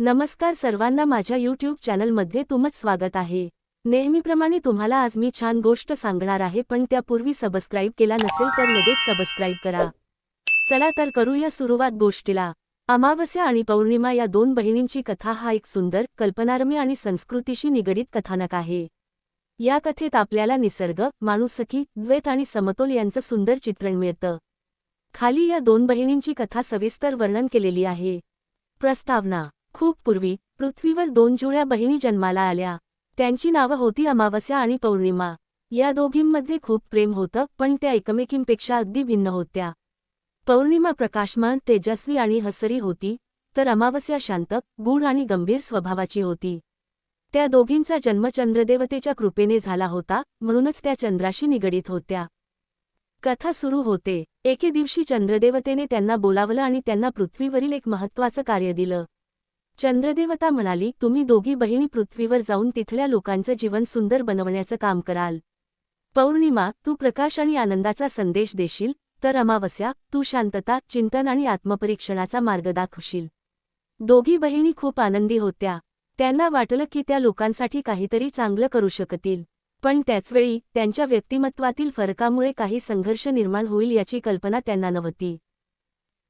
नमस्कार सर्वांना माझ्या यूट्यूब चॅनलमध्ये तुमच स्वागत आहे. नेहमीप्रमाणे तुम्हाला आज मी छान गोष्ट सांगणार आहे पण त्यापूर्वी सबस्क्राईब केला नसेल तर लगेच सबस्क्राईब करा. चला तर करूया सुरुवात गोष्टीला. अमावस्या आणि पौर्णिमा या दोन बहिणींची कथा हा एक सुंदर कल्पनारम्य आणि संस्कृतीशी निगडीत कथानक आहे. या कथेत आपल्याला निसर्ग माणुसकी द्वैत आणि समतोल यांचं सुंदर चित्रण मिळतं. खाली या दोन बहिणींची कथा सविस्तर वर्णन केलेली आहे. प्रस्तावना खूप पूर्वी पृथ्वीवर दोन जुळ्या बहिणी जन्माला आल्या. त्यांची नावं होती अमावस्या आणि पौर्णिमा. या दोघींमध्ये खूप प्रेम होतं पण त्या एकमेकींपेक्षा अगदी भिन्न होत्या. पौर्णिमा प्रकाशमान तेजस्वी आणि हसरी होती तर अमावस्या शांत गूढ आणि गंभीर स्वभावाची होती. त्या दोघींचा जन्म चंद्रदेवतेच्या कृपेने झाला होता म्हणूनच त्या चंद्राशी निगडीत होत्या. कथा सुरू होते. एके दिवशी चंद्रदेवतेने त्यांना बोलावलं आणि त्यांना पृथ्वीवरील एक महत्त्वाचं कार्य दिलं. चंद्रदेवता म्हणाली तुम्ही दोघी बहिणी पृथ्वीवर जाऊन तिथल्या लोकांचं जीवन सुंदर बनवण्याचं काम कराल. पौर्णिमा तू प्रकाश आणि आनंदाचा संदेश देशील तर अमावस्या तू शांतता चिंतन आणि आत्मपरीक्षणाचा मार्ग दाखवशील. दोघी बहिणी खूप आनंदी होत्या. त्यांना वाटलं की त्या लोकांसाठी काहीतरी चांगलं करू शकतील. पण त्याचवेळी त्यांच्या व्यक्तिमत्वातील फरकामुळे काही संघर्ष निर्माण होईल याची कल्पना त्यांना नव्हती.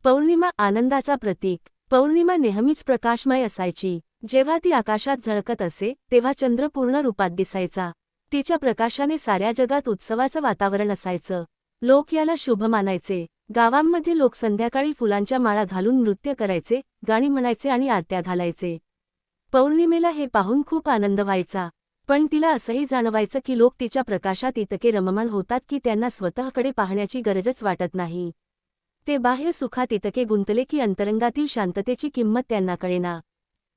पौर्णिमा आनंदाचा प्रतीक. पौर्णिमा नेहमीच प्रकाशमय असायची. जेव्हा ती आकाशात झळकत असे तेव्हा चंद्र पूर्ण रूपात दिसायचा. तिच्या प्रकाशाने साऱ्या जगात उत्सवाचं वातावरण असायचं. लोक याला शुभ मानायचे. गावांमध्ये लोक संध्याकाळी फुलांच्या माळा घालून नृत्य करायचे गाणी म्हणायचे आणि आरत्या घालायचे. पौर्णिमेला हे पाहून खूप आनंद व्हायचा. पण तिला असंही जाणवायचं की लोक तिच्या प्रकाशात इतके रममाण होतात की त्यांना स्वतःकडे पाहण्याची गरजच वाटत नाही. ते बाह्य सुखात इतके गुंतले की अंतरंगातील शांततेची किंमत त्यांना कळेना.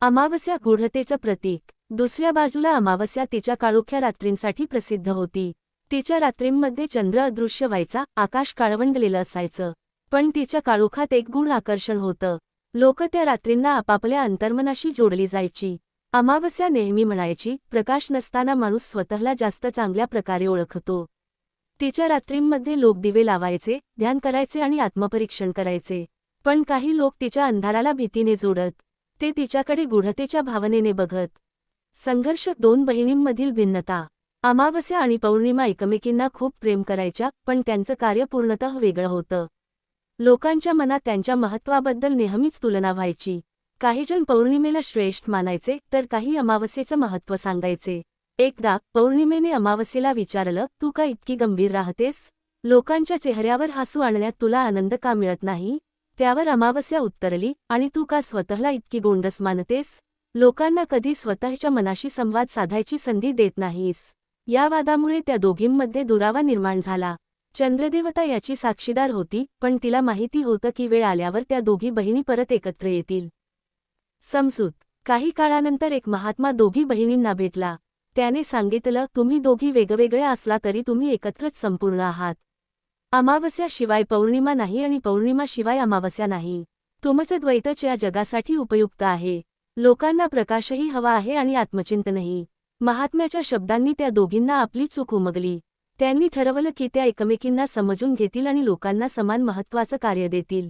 अमावस्या गूढतेचं प्रतीक. दुसऱ्या बाजूला अमावस्या तिच्या काळोख्या रात्रींसाठी प्रसिद्ध होती. तिच्या रात्रींमध्ये चंद्र अदृश्य व्हायचा आकाश काळवंडलेलं असायचं. पण तिच्या काळोखात एक गूढ आकर्षण होतं. लोक त्या रात्रींना आपापल्या अंतर्मनाशी जोडली जायची. अमावस्या नेहमी म्हणायची प्रकाश नसताना माणूस स्वतःला जास्त चांगल्या प्रकारे ओळखतो. तिच्या रात्रींमध्ये लोक दिवे लावायचे ध्यान करायचे आणि आत्मपरीक्षण करायचे. पण काही लोक तिच्या अंधाराला भीतीने जोडत ते तिच्याकडे गूढतेच्या भावनेने बघत. संघर्ष दोन बहिणींमधील भिन्नता. अमावस्या आणि पौर्णिमा एकमेकींना खूप प्रेम करायच्या पण त्यांचं कार्य पूर्णतः वेगळं होतं. लोकांच्या मनात त्यांच्या महत्त्वाबद्दल नेहमीच तुलना व्हायची. काहीजण पौर्णिमेला श्रेष्ठ मानायचे तर काही अमावस्येचं महत्त्व सांगायचे. एकदा पौर्णिमेने अमावस्येला विचारलं तू का इतकी गंभीर राहतेस? लोकांच्या चेहऱ्यावर हसू आणण्यात तुला आनंद का मिळत नाही? त्यावर अमावस्या उत्तरली आणि तू का स्वतःला इतकी गोंडस मानतेस? लोकांना कधी स्वतःच्या मनाशी संवाद साधायची संधी देत नाहीस या वादामुळे त्या दोघींमध्ये दुरावा निर्माण झाला. चंद्रदेवता याची साक्षीदार होती पण तिला माहिती होतं की वेळ आल्यावर त्या दोघी बहिणी परत एकत्र येतील. समजूत. काही काळानंतर एक महात्मा दोघी बहिणींना भेटला. त्याने सांगितलं तुम्ही दोघी वेगवेगळ्या असला तरी तुम्ही एकत्रच संपूर्ण आहात. अमावस्या शिवाय पौर्णिमा नाही आणि पौर्णिमा शिवाय अमावस्या नाही. तुमचं द्वैतच या जगासाठी उपयुक्त आहे. लोकांना प्रकाशही हवा आहे आणि आत्मचिंतनही. महात्म्याच्या शब्दांनी त्या दोघींना आपली चूक उमगली. त्यांनी ठरवलं की त्या एकमेकींना समजून घेतील आणि लोकांना समान महत्त्वाचं कार्य देतील.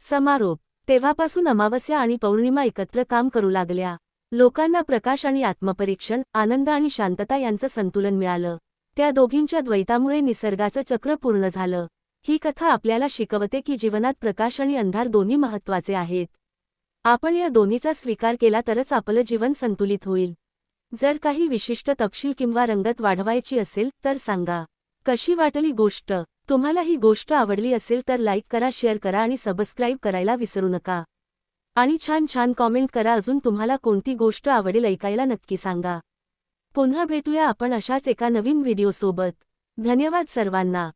समारोप. तेव्हापासून अमावस्या आणि पौर्णिमा एकत्र काम करू लागल्या. लोकांना प्रकाश आणि आत्मपरीक्षण आनंद आणि शांतता यांचं संतुलन मिळालं. त्या दोघींच्या द्वैतामुळे निसर्गाचं चक्र पूर्ण झालं. ही कथा आपल्याला शिकवते की जीवनात प्रकाश आणि अंधार दोन्ही महत्त्वाचे आहेत. आपण या दोन्हीचा स्वीकार केला तरच आपलं जीवन संतुलित होईल. जर काही विशिष्ट तपशील किंवा रंगत वाढवायची असेल तर सांगा. कशी वाटली गोष्ट? तुम्हाला ही गोष्ट आवडली असेल तर लाईक करा शेअर करा आणि सबस्क्राईब करायला विसरू नका. आणि छान छान कॉमेंट करा. अजून तुम्हाला कोणती गोष्ट आवडेल ऐकायला नक्की सांगा. पुन्हा भेटूया आपण अशाच एका नवीन व्हिडिओसोबत धन्यवाद सर्वांना.